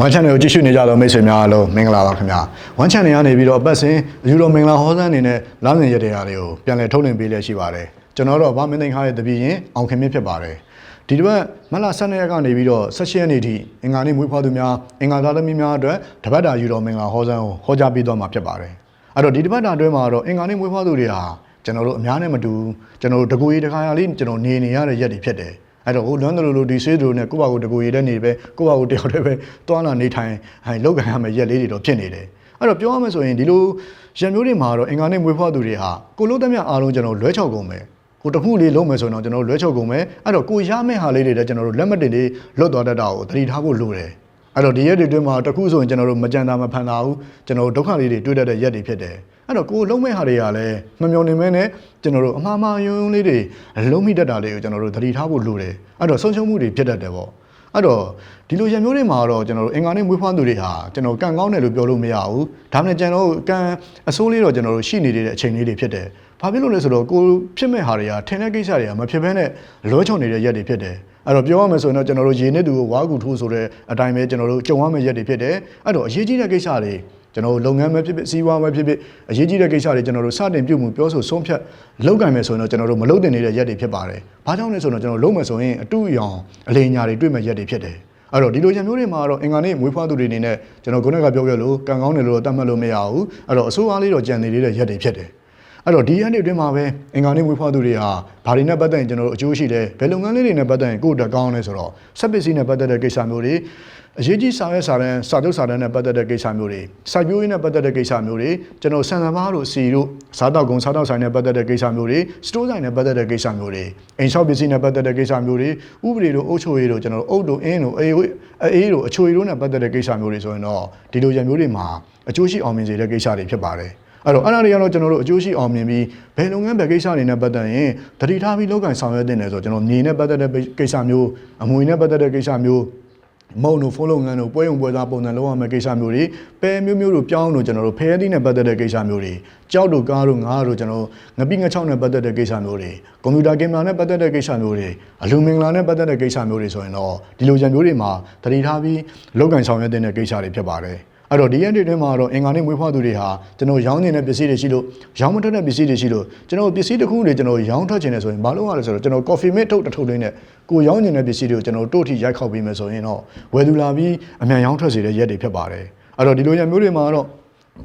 ဝမ်ချန်နယ်ကိုကြည့်ရှုနေကြသောမိတ်ဆွေများအားလုံးမင်္ဂလာပါခင်ဗျာဝမ်ချန်နယ်ကနေပြီးတော့အပတ်စဉ်ယူရိုမင်္ဂလာဟောစန်းအနေနဲ့လမ်းစဉ်ရတရားတွေကိုပြန်လည်ထုတ်လွှင့်ပေးလျက်ရှိပါတယ်ကျွန်တော်တော့ဗာမင်းသိန်းခါရဲ့တပည့်ရင်အောင်ခင်မြင့်ဖြစ်ပါတယ်ဒီတစ်ပတ်မလ12ရက်ကနေပြီးတော့16ရက်နေ့ထိအင်္ဂါနေ့မွေးဖွားသူများအင်္ဂါသားသမီးများအတွက်တပတ်တာယူရိုမင်္ဂလာဟောစန်းကိုဟောကြားပေးသွားမှာဖြစ်ပါတယ်အဲ့တော့ဒီတစ်ပတ်တာအတွင်းမှာတော့အင်္ဂါနေ့မွေးဖွားသူတွေဟာကျွန်တော်တို့အများနဲ့မတူဘူးကျွန်တော်တို့တကူရီတခါရလေးကျွန်တော်နေနေရတဲ့ရက်တွေဖြစ်တယ် အဲ့တော့ဟိုလွမ်းတယ်လို့လို့ဒီဆေးတို့နဲ့ကိုယ့်ဘာကိုတကူရည်တဲ့နေပဲကိုယ့်ဘာကိုတယောက်တည်းပဲတွားလာနေထိုင်ဟိုင်လောက်ကန်ရမယ်ရက်လေးတွေတော့ဖြစ်နေတယ်အဲ့တော့ပြောရမယ်ဆိုရင်ဒီလိုရံမျိုးတွေမှာတော့အင်္ဂါနဲ့မွေးဖွားသူတွေဟာကိုလို့သမျှအားလုံးကျွန်တော်လွဲချောက်ကုန်မယ်ကိုတစ်ခုလေးလုံးမယ်ဆိုရင်တော့ကျွန်တော်လွဲချောက်ကုန်မယ်အဲ့တော့ကိုရမယ့်ဟာလေးတွေလည်းကျွန်တော်တို့လက်မတင်လေးလွတ်သွားတတ်တာကိုသတိထားဖို့လိုတယ်အဲ့တော့ဒီရက်တွေအတွင်းမှာတစ်ခုဆိုရင်ကျွန်တော်တို့မကြံတာမဖန်တာဘူးကျွန်တော်တို့ဒုက္ခလေးတွေတွေ့တတ်တဲ့ရက်တွေဖြစ်တယ် အဲ့တော့ကိုလုံးမဲ့ဟာတွေကလည်းမမျောနေမဲနဲ့ကျွန်တော်တို့အမှားမှားယွန်းယွန်းလေးတွေလုံးမိတတ်တာလေးကိုကျွန်တော်တို့သတိထားဖို့လိုတယ်အဲ့တော့ဆုံးရှုံးမှုတွေဖြစ်တတ်တယ်ပေါ့အဲ့တော့ဒီလိုရံမျိုးတွေမှာတော့ကျွန်တော်တို့အင်္ဂါနဲ့မွေးဖွားသူတွေဟာကျွန်တော်ကံကောင်းတယ်လို့ပြောလို့မရဘူးဒါမှမဟုတ်ကျွန်တော်တို့ကံအဆိုးလေးတော့ကျွန်တော်တို့ရှိနေတဲ့အချိန်လေးတွေဖြစ်တယ်ဘာဖြစ်လို့လဲဆိုတော့ကိုဖြစ်မဲ့ဟာတွေကထင်တဲ့ကိစ္စတွေကမဖြစ်ဘဲနဲ့လောချုံနေတဲ့ရက်တွေဖြစ်တယ်အဲ့တော့ပြောရမယ်ဆိုရင်တော့ကျွန်တော်တို့ရေနစ်သူကိုဝါကူထိုးဆိုတဲ့အတိုင်းပဲကျွန်တော်တို့ကြုံရမယ့်ရက်တွေဖြစ်တယ်အဲ့တော့အရေးကြီးတဲ့ကိစ္စတွေ ကျွန်တော်တို့လုပ်ငန်းပဲဖြစ်ဖြစ်စီးပွားပဲဖြစ်ဖြစ်အရေးကြီးတဲ့ကိစ္စတွေကျွန်တော်တို့စတင်ပြုမှုပြောဆိုဆုံးဖြတ်လုပ်ကင်မယ်ဆိုရင်တော့ကျွန်တော်တို့မလုပ်တင်နေတဲ့ရက်တွေဖြစ်ပါတယ်။ဘာကြောင့်လဲဆိုတော့ကျွန်တော်လုပ်မယ်ဆိုရင်အတူအယောင်အလေညာတွေတွေ့မဲ့ရက်တွေဖြစ်တယ်။အဲ့တော့ဒီလိုရံမျိုးတွေမှာတော့အင်္ဂါနေ့မွေးဖွားသူတွေအနေနဲ့ကျွန်တော်ခုနကပြောခဲ့လို့ကံကောင်းတယ်လို့တော့တတ်မှတ်လို့မရဘူး။အဲ့တော့အဆိုးအားလေးတော့ကြံနေသေးတဲ့ရက်တွေဖြစ်တယ်။ အဲ့တော့ဒီရက်တွေအတွင်းမှာပဲအင်္ဂါနေ့မွေးဖွားသူတွေဟာဘာတွေနဲ့ပတ်သက်ရင်ကျွန်တော်တို့အကျိုးရှိတယ်ဘယ်လုပ်ငန်းလေးတွေနဲ့ပတ်သက်ရင်ကိုယ့်အတွက်ကောင်းလဲဆိုတော့စက်ပစ္စည်းနဲ့ပတ်သက်တဲ့ကိစ္စမျိုးတွေအရေးကြီးစာရွက်စာတမ်းစာချုပ်စာတမ်းနဲ့ပတ်သက်တဲ့ကိစ္စမျိုးတွေစိုက်ပျိုးရေးနဲ့ပတ်သက်တဲ့ကိစ္စမျိုးတွေကျွန်တော်ဆန်စပါးတို့စီတို့စားတောက်ကုန်စားတောက်ဆိုင်နဲ့ပတ်သက်တဲ့ကိစ္စမျိုးတွေစတိုးဆိုင်နဲ့ပတ်သက်တဲ့ကိစ္စမျိုးတွေအိမ်ဆောက်ပစ္စည်းနဲ့ပတ်သက်တဲ့ကိစ္စမျိုးတွေဥပဒေတို့အုပ်ချုပ်ရေးတို့ကျွန်တော်တို့အုပ်တို့အင်းတို့အေးအေးတို့အချိုရီတို့နဲ့ပတ်သက်တဲ့ကိစ္စမျိုးတွေဆိုရင်တော့ဒီလိုရံမျိုးတွေမှာအကျိုးရှိအောင်မြင်စေတဲ့ကိစ္စတွေဖြစ်ပါတယ် အဲ့တော့အဲ့ဒါတွေကတော့ကျွန်တော်တို့အကျိုးရှိအောင်မြင်ပြီးဘယ်လုပ်ငန်းပဲကိစ္စတွေနဲ့ပတ်သက်ရင်တတိထားပြီးလောက်ကင်ဆောင်ရွက်တင်တယ်ဆိုတော့ကျွန်တော်နေနဲ့ပတ်သက်တဲ့ကိစ္စမျိုးအမွေနဲ့ပတ်သက်တဲ့ကိစ္စမျိုးမုံတို့ဖုန်းလုပ်ငန်းတို့ပွဲရုံပွဲစားပုံစံလုပ်ရမယ့်ကိစ္စမျိုးတွေပဲမျိုးမျိုးတို့ပြောင်းတို့ကျွန်တော်တို့ဖဲသီးနဲ့ပတ်သက်တဲ့ကိစ္စမျိုးတွေကြောက်တို့ကားတို့ငါးတို့ကျွန်တော်တို့ငပိငချောက်နဲ့ပတ်သက်တဲ့ကိစ္စမျိုးတွေကွန်ပျူတာကင်မရာနဲ့ပတ်သက်တဲ့ကိစ္စမျိုးတွေအလူမင်္ဂလာနဲ့ပတ်သက်တဲ့ကိစ္စမျိုးတွေဆိုရင်တော့ဒီလိုရံမျိုးတွေမှာတတိထားပြီးလောက်ကင်ဆောင်ရွက်တင်တဲ့ကိစ္စတွေဖြစ်ပါတယ် အဲ့တော့ဒီရက်တွေထဲမှာတော့အင်္ဂါနေ့မွေးဖွားသူတွေဟာကျွန်တော်ရောင်းနေတဲ့ပစ္စည်းတွေရှိလို့ရောင်းမထွက်တဲ့ပစ္စည်းတွေရှိလို့ကျွန်တော်ပစ္စည်းတစ်ခုတွေကျွန်တော်ရောင်းထွက်ချင်တယ်ဆိုရင်ဘာလို့ရလဲဆိုတော့ကျွန်တော် coffee mate ထုတ်တစ်ထုတ်လေးနဲ့ကိုရောင်းနေတဲ့ပစ္စည်းတွေကိုကျွန်တော်တို့ထိရိုက်ခောက်ပေးမယ်ဆိုရင်တော့ဝယ်သူလာပြီးအမြန်ရောင်းထွက်စေတဲ့ရက်တွေဖြစ်ပါတယ်အဲ့တော့ဒီလိုရက်မျိုးတွေမှာတော့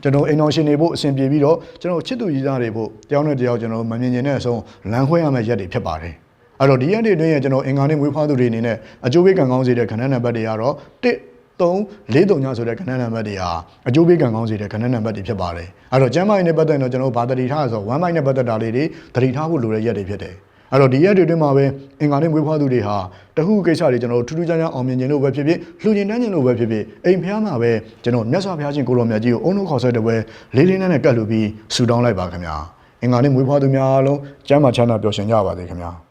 ကျွန်တော်အိမ်တော်ရှင်တွေဖို့အဆင်ပြေပြီးတော့ကျွန်တော်ချစ်သူကြီးသားတွေဖို့တယောက်နဲ့တယောက်ကျွန်တော်မမြင်ကျင်တဲ့အဆုံးလမ်းခွဲရမယ့်ရက်တွေဖြစ်ပါတယ်အဲ့တော့ဒီရက်တွေအတွင်းရဲ့ကျွန်တော်အင်္ဂါနေ့မွေးဖွားသူတွေအနေနဲ့အကျိုးပေးကံကောင်းစေတဲ့ခဏနံပါတ်တွေကတော့1 3 4 3ညဆိုတဲ့ခဏနံပါတ်တွေဟာအကျိုးပေးကံကောင်းစေတဲ့ခဏနံပါတ်တွေဖြစ်ပါတယ်။အဲ့တော့ကျမ်းမာရေးနဲ့ပတ်သက်ရင်တော့ကျွန်တော်ဘာတတိထားဆို1မိုက်နဲ့ပတ်သက်တာလေးတွေတတိထားဖို့လိုတဲ့ရက်တွေဖြစ်တယ်။အဲ့တော့ဒီရက်တွေအတွင်းမှာပဲအင်္ဂါနေ့မွေးဖွားသူတွေဟာတခုကိစ္စတွေကျွန်တော်ထူးထူးခြားခြားအောင်မြင်ခြင်းလို့ပဲဖြစ်ဖြစ်လှူကျင်တန်းခြင်းလို့ပဲဖြစ်ဖြစ်အိမ်ဖျားမှာပဲကျွန်တော်မြတ်စွာဘုရားရှင်ကိုတော်မြတ်ကြီးကိုအုံနှုတ်ခေါ်ဆွဲတဲ့ပွဲလေးလေးနက်နက်ကတ်လူပြီးဆူတောင်းလိုက်ပါခင်ဗျာ။အင်္ဂါနေ့မွေးဖွားသူများအားလုံးကျမ်းမာချမ်းသာပျော်ရွှင်ကြပါစေခင်ဗျာ။